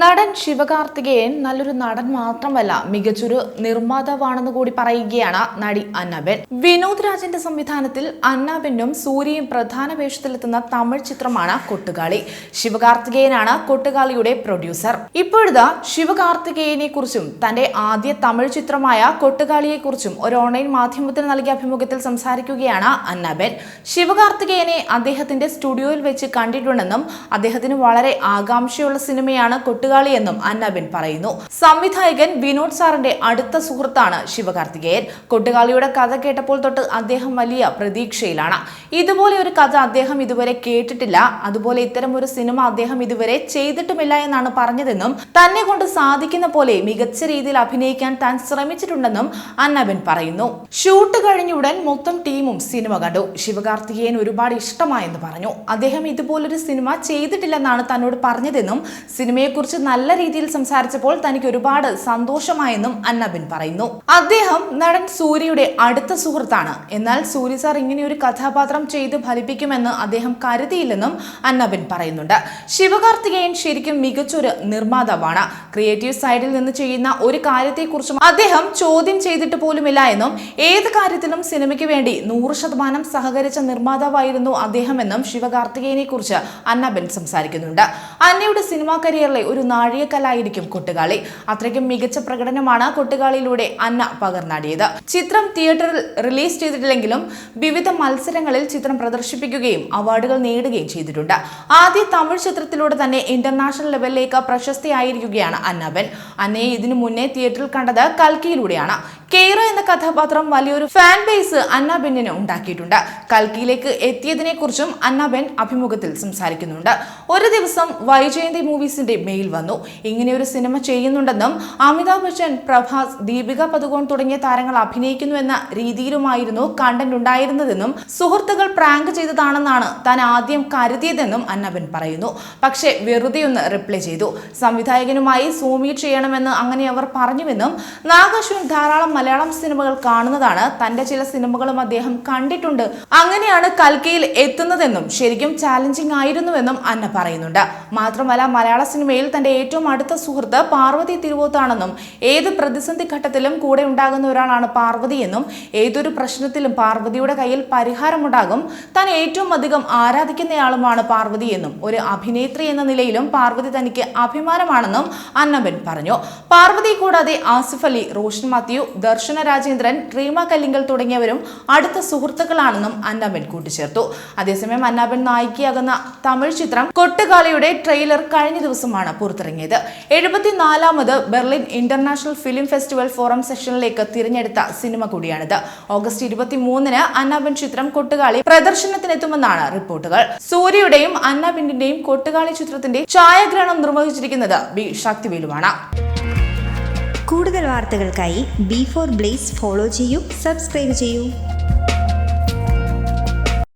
നടൻ ശിവകാർത്തികേയൻ നല്ലൊരു നടൻ മാത്രമല്ല മികച്ചൊരു നിർമ്മാതാവാണെന്ന് കൂടി പറയുകയാണ് നടി അന്നബെൻ. വിനോദ് രാജന്റെ സംവിധാനത്തിൽ അന്നാബെന്നും സൂര്യയും പ്രധാന വേഷത്തിലെത്തുന്ന തമിഴ് ചിത്രമാണ് കൊട്ടുകാളി. ശിവകാർത്തികേയനാണ് കൊട്ടുകാളിയുടെ പ്രൊഡ്യൂസർ. ഇപ്പോഴത്തെ ശിവകാർത്തികേയനെ കുറിച്ചും തന്റെ ആദ്യ തമിഴ് ചിത്രമായ കൊട്ടുകാളിയെ കുറിച്ചും ഒരു ഓൺലൈൻ മാധ്യമത്തിന് നൽകിയ അഭിമുഖത്തിൽ സംസാരിക്കുകയാണ് അന്നബെൻ. ശിവകാർത്തികേയനെ അദ്ദേഹത്തിന്റെ സ്റ്റുഡിയോയിൽ വെച്ച് കണ്ടിട്ടുണ്ടെന്നും അദ്ദേഹത്തിന് വളരെ ആകാംക്ഷയുള്ള സിനിമയാണ് എന്നും അന്നബിൻ പറയുന്നു. സംവിധായകൻ വിനോദ് സാറിന്റെ അടുത്ത സുഹൃത്താണ് ശിവകാർത്തികേയൻ. കൊട്ടുകാളിയുടെ കഥ കേട്ടപ്പോൾ തൊട്ട് അദ്ദേഹം വലിയ പ്രതീക്ഷയിലാണ്. ഇതുപോലെ ഒരു കഥ അദ്ദേഹം ഇതുവരെ കേട്ടിട്ടില്ല. അതുപോലെ ഇത്തരം ഒരു സിനിമ അദ്ദേഹം ഇതുവരെ ചെയ്തിട്ടുമില്ല എന്നാണ് പറഞ്ഞതെന്നും തന്നെ കൊണ്ട് സാധിക്കുന്ന പോലെ മികച്ച രീതിയിൽ അഭിനയിക്കാൻ താൻ ശ്രമിച്ചിട്ടുണ്ടെന്നും അന്നബിൻ പറയുന്നു. ഷൂട്ട് കഴിഞ്ഞ ഉടൻ മൊത്തം ടീമും സിനിമ കണ്ടു. ശിവകാർത്തികേയൻ ഒരുപാട് ഇഷ്ടമായെന്ന് പറഞ്ഞു. അദ്ദേഹം ഇതുപോലൊരു സിനിമ ചെയ്തിട്ടില്ലെന്നാണ് തന്നോട് പറഞ്ഞതെന്നും സിനിമയെക്കുറിച്ച് നല്ല രീതിയിൽ സംസാരിച്ചപ്പോൾ തനിക്ക് ഒരുപാട് സന്തോഷമായെന്നും അന്നബിൻ പറയുന്നു. അദ്ദേഹം നടൻ സൂര്യയുടെ അടുത്ത സുഹൃത്താണ്. എന്നാൽ സൂര്യ സാർ ഇങ്ങനെ ഒരു കഥാപാത്രം ചെയ്ത് ഫലിപ്പിക്കുമെന്ന് അദ്ദേഹം കരുതിയില്ലെന്നും അന്നബിൻ പറയുന്നുണ്ട്. ശിവകാർത്തികേയൻ ശരിക്കും മികച്ചൊരു നിർമ്മാതാവാണ്. ക്രിയേറ്റീവ് സൈഡിൽ നിന്ന് ചെയ്യുന്ന ഒരു കാര്യത്തെക്കുറിച്ചും അദ്ദേഹം ചോദ്യം ചെയ്തിട്ട് പോലുമില്ല എന്നും ഏത് കാര്യത്തിലും സിനിമയ്ക്ക് വേണ്ടി നൂറ് ശതമാനം സഹകരിച്ച നിർമ്മാതാവായിരുന്നു അദ്ദേഹമെന്നും ശിവകാർത്തികേയനെ കുറിച്ച് അന്നബെൻ സംസാരിക്കുന്നുണ്ട്. അന്നയുടെ സിനിമാ കരിയറിലെ ഒരു നാഴികക്കല്ലായിരിക്കും കൊട്ടുകാളി. അത്രയ്ക്കും മികച്ച പ്രകടനമാണ് കൊട്ടുകാളിയിലൂടെ അന്ന പകർന്നാടിയത്. ചിത്രം തിയേറ്ററിൽ റിലീസ് ചെയ്തിട്ടില്ലെങ്കിലും വിവിധ മത്സരങ്ങളിൽ ചിത്രം പ്രദർശിപ്പിക്കുകയും അവാർഡുകൾ നേടുകയും ചെയ്തിട്ടുണ്ട്. ആദ്യ തമിഴ് ചിത്രത്തിലൂടെ തന്നെ ഇന്റർനാഷണൽ ലെവലിലേക്ക് പ്രശസ്തിയായിരിക്കുകയാണ് അന്നബൻ അന്നയെ ഇതിനു മുന്നേ തിയേറ്ററിൽ കണ്ടത് കൽക്കിയിലൂടെയാണ്. കെയ്റ എന്ന കഥാപാത്രം വലിയൊരു ഫാൻ ബേസ് അന്നാബെന്നിന് ഉണ്ടാക്കിയിട്ടുണ്ട്. കൽക്കിയിലേക്ക് എത്തിയതിനെ കുറിച്ചും അന്നാബെൻ അഭിമുഖത്തിൽ സംസാരിക്കുന്നുണ്ട്. ഒരു ദിവസം വൈജയന്തി മൂവീസിന്റെ മെയിൽ വന്നു. ഇങ്ങനെ ഒരു സിനിമ ചെയ്യുന്നുണ്ടെന്നും അമിതാഭ് ബച്ചൻ പ്രഭാസ് ദീപിക പദുകോൺ തുടങ്ങിയ താരങ്ങൾ അഭിനയിക്കുന്നു എന്ന രീതിയിലുമായിരുന്നു കണ്ടന്റ് ഉണ്ടായിരുന്നതെന്നും സുഹൃത്തുക്കൾ പ്രാങ്ക് ചെയ്തതാണെന്നാണ് താൻ ആദ്യം കരുതിയതെന്നും അന്നബൻ പറയുന്നു. പക്ഷേ വെറുതെ ഒന്ന് റിപ്ലൈ ചെയ്തു. സംവിധായകനുമായി സൂമീറ്റ് ചെയ്യണമെന്ന് അങ്ങനെ അവർ പറഞ്ഞുവെന്നും നാഗശ്വൻ ധാരാളം മലയാളം സിനിമകൾ കാണുന്നതാണ് തന്റെ ചില സിനിമകളും അദ്ദേഹം കണ്ടിട്ടുണ്ട്. അങ്ങനെയാണ് കൽക്കയിൽ എത്തുന്നതെന്നും ശരിക്കും ചാലഞ്ചിങ് ആയിരുന്നുവെന്നും അന്ന പറയുന്നുണ്ട്. മാത്രമല്ല മലയാള സിനിമയിൽ തന്റെ ഏറ്റവും അടുത്ത സുഹൃത്ത് പാർവതി തിരുവോത്താണെന്നും ഏത് പ്രതിസന്ധി ഘട്ടത്തിലും കൂടെ ഉണ്ടാകുന്ന ഒരാളാണ് പാർവതിയെന്നും ഏതൊരു പ്രശ്നത്തിലും പാർവതിയുടെ കയ്യിൽ പരിഹാരമുണ്ടാകും. താൻ ഏറ്റവും അധികം ആരാധിക്കുന്നയാളുമാണ് പാർവതിയെന്നും ഒരു അഭിനേത്രി എന്ന നിലയിലും പാർവതി തനിക്ക് അഭിമാനമാണെന്നും അന്നബൻ പറഞ്ഞു. പാർവതി കൂടാതെ ആസിഫ് അലി റോഷൻ മാത്യു ദർശന രാജേന്ദ്രൻ റീമ കല്ലിങ്കൽ തുടങ്ങിയവരും അടുത്ത സുഹൃത്തുക്കളാണെന്നും അന്നബൻ കൂട്ടിച്ചേർത്തു. അതേസമയം അന്നാബൻ നായികയാകുന്ന തമിഴ് ചിത്രം കൊട്ടുകാളിയുടെ ട്രെയിലർ കഴിഞ്ഞ ദിവസമാണ് പുറത്തിറങ്ങിയത്. എഴുപത്തിനാലാമത് Berlin international film festival forum സെഷനിലേക്ക് തിരഞ്ഞെടുത്ത സിനിമ കൂടിയാണിത്. ഓഗസ്റ്റ് ഇരുപത്തിമൂന്നിന് അന്നാബിൻ ചിത്രം കൊട്ടുകാളി പ്രദർശനത്തിനെത്തുമെന്നാണ് റിപ്പോർട്ടുകൾ. സൂര്യയുടെയും അന്നാബിന്റെയും കൊട്ടുകാളി ചിത്രത്തിന്റെ ഛായാഗ്രഹണം നിർവഹിച്ചിരിക്കുന്നത് ബി ശക്തിവേലുവാണ്. കൂടുതൽ വാർത്തകൾക്കായി ബി ഫോർ ബ്ലേസ് ഫോളോ ചെയ്യൂ സബ്സ്ക്രൈബ് ചെയ്യൂ.